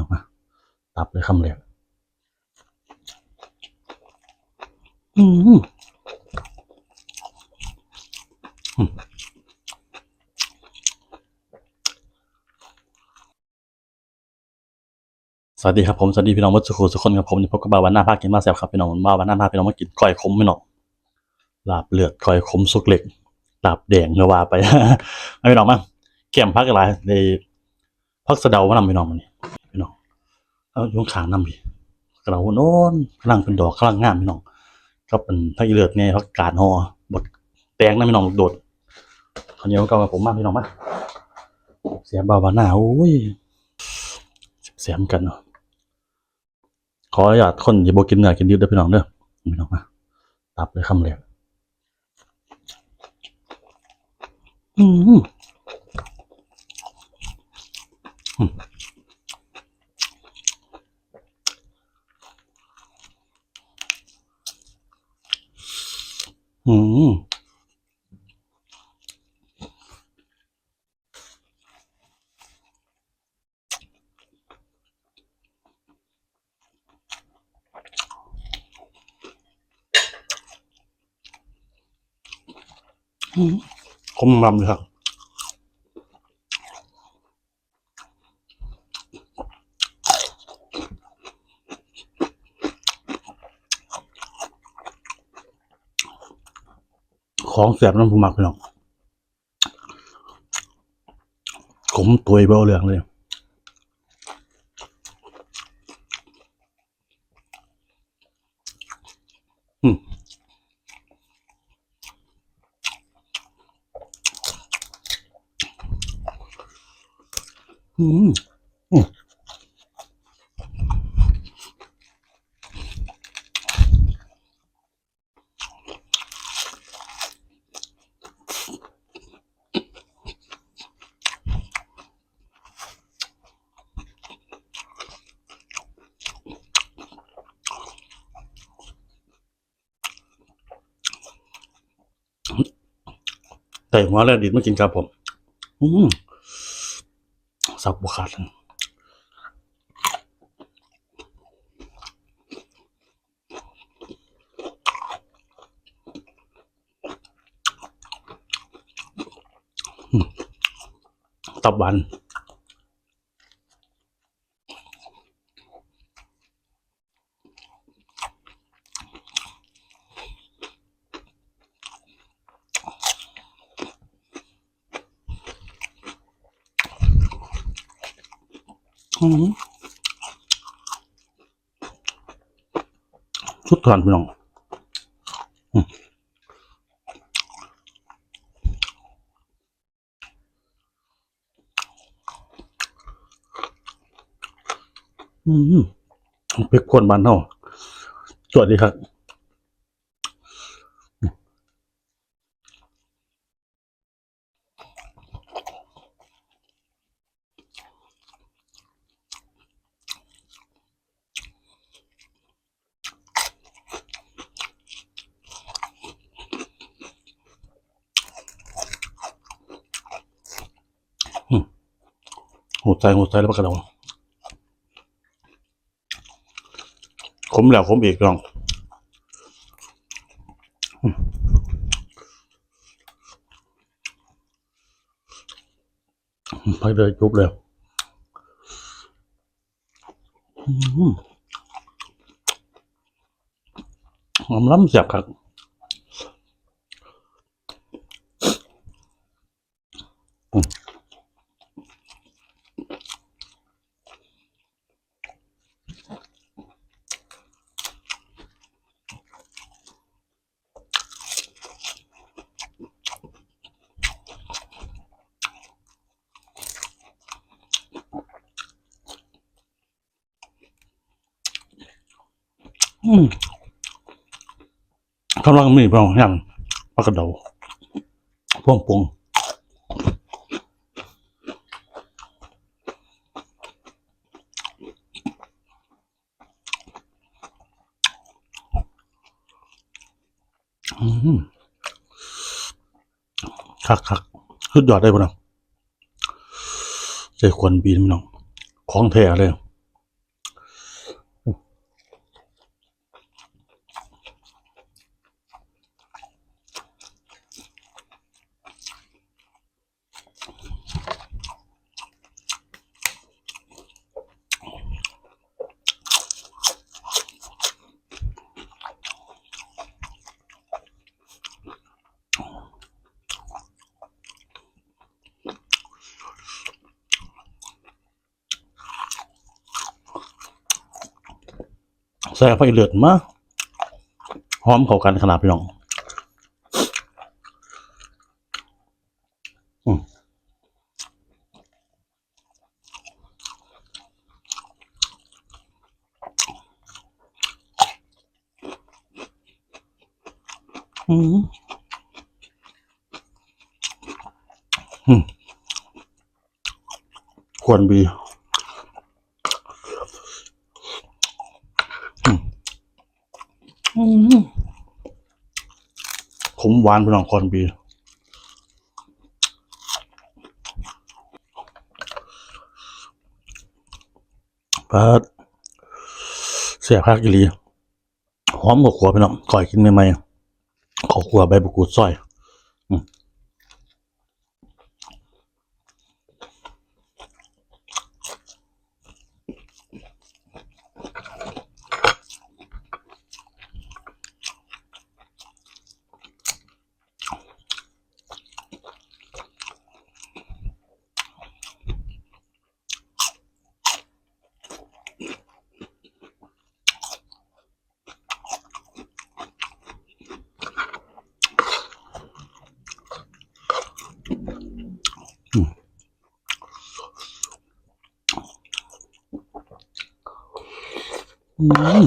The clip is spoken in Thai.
น้องมาตับเลยคำเรียกอืมสวัสดีครับผมสวัสดีพี่น้องวัดสุขุสุคนครับผมพบกับบาววันหน้าภาคกินมาแซ่บครับพี่น้องบาววันหน้าภาคพี่น้องมากินก้อยขมพี่น้องลาบเลือดก้อยขมสุกเหล็กลาบแดงเนื้อวาไปเอาพี่น้องมาเกี่ยมพักอะไรในพักสะเดามานำพี่น้องมานี่พี่น้ง เอาอยุงขางนำพี่กระเดาโน้นกำลังเป็นดอกกำลังงามพี่น้องก็เป็นพักอีเลือดไงพักกาดหอบดแตงนะพี่น้องลูกโดดคราวนี้ก็กับผมมากพี่น้องมาเสียบาววันหน้าโอ้ยเสียมกันเนาะขออนุญาตคนอย่าบอกกินเนื้อกินดิบเด้อพี่น้องเด้อพี่น้องมาตับเลยคำเรียกอืมอืมอืมอืม คมรำเลยครับของแสบน้ำผู้มักพี่น้องขมตัวเบาเหลืองเลยอืม อืมอืมแต่หัวแรกดิดมากินครับผม อืม สับบุขาดเลยอืมตับหวาน อืมชุดทานพี่น้องอืมอืมเป็กคนบ้านเฮาสวัสดีครับ หัวใจหัวใจแล้วปะกระดองขมแล้วขมอีกลองอืมไปเลยจุบเลยหอมล้ำเสียบครับอืม กำลังมีเปล่าอย่างปลากระเดาพวงปรุงคักคักสุดยอดได้ปะเนาะใจควรบีนพี่น้อง ของแท้เลย ใส่ไฟเลือดมาหอมเข้ากันขนาดพี่น้องอืมอืมควรบี อืมขม หวานพี่น้องคอนบีปาดเสียพักอีหลีหอมกว่าขัวพี่น้องก่อยกินใหม่ๆขอขัวใบบุกูดซอย อืม อืม